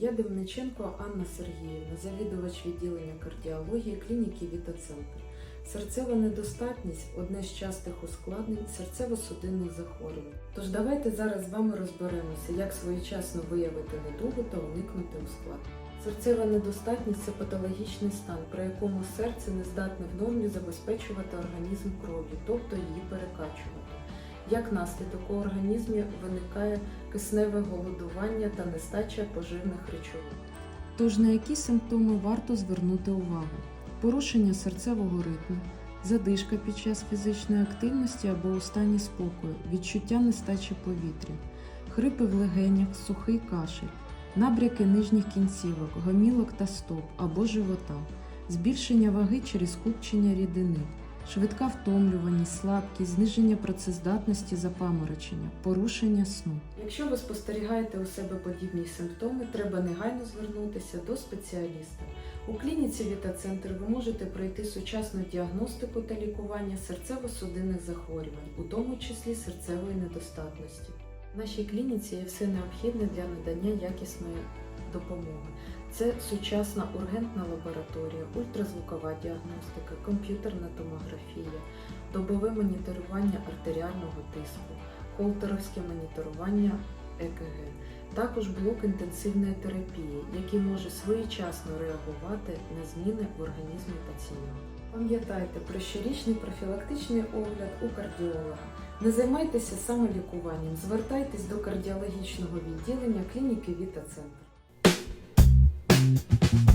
Я Демниченко Анна Сергіївна, завідувач відділення кардіології клініки Віта-Центр. Серцева недостатність одне з частих ускладнень серцево-судинних захворювань. Тож давайте зараз з вами розберемося, як своєчасно виявити недугу та уникнути ускладнень. Серцева недостатність це патологічний стан, при якому серце не здатне в нормі забезпечувати організм кров'ю, тобто її перекачувати. Як наслідок у організмі виникає кисневе голодування та нестача поживних речовин. Тож на які симптоми варто звернути увагу? Порушення серцевого ритму, задишка під час фізичної активності або у стані спокою, відчуття нестачі повітря, хрипи в легенях, сухий кашель, набряки нижніх кінцівок, гомілок та стоп або живота, збільшення ваги через скупчення рідини, швидка втомлюваність, слабкість, зниження працездатності запаморочення, порушення сну. Якщо ви спостерігаєте у себе подібні симптоми, треба негайно звернутися до спеціаліста. У клініці Віта-Центр ви можете пройти сучасну діагностику та лікування серцево-судинних захворювань, у тому числі серцевої недостатності. В нашій клініці є все необхідне для надання якісної допомоги. Це сучасна ургентна лабораторія, ультразвукова діагностика, комп'ютерна томографія, добове моніторування артеріального тиску, холтеровське моніторування ЕКГ. Також блок інтенсивної терапії, який може своєчасно реагувати на зміни в організмі пацієнта. Пам'ятайте про щорічний профілактичний огляд у кардіолога. Не займайтеся самолікуванням, звертайтесь до кардіологічного відділення клініки Віта Центр. Thank you.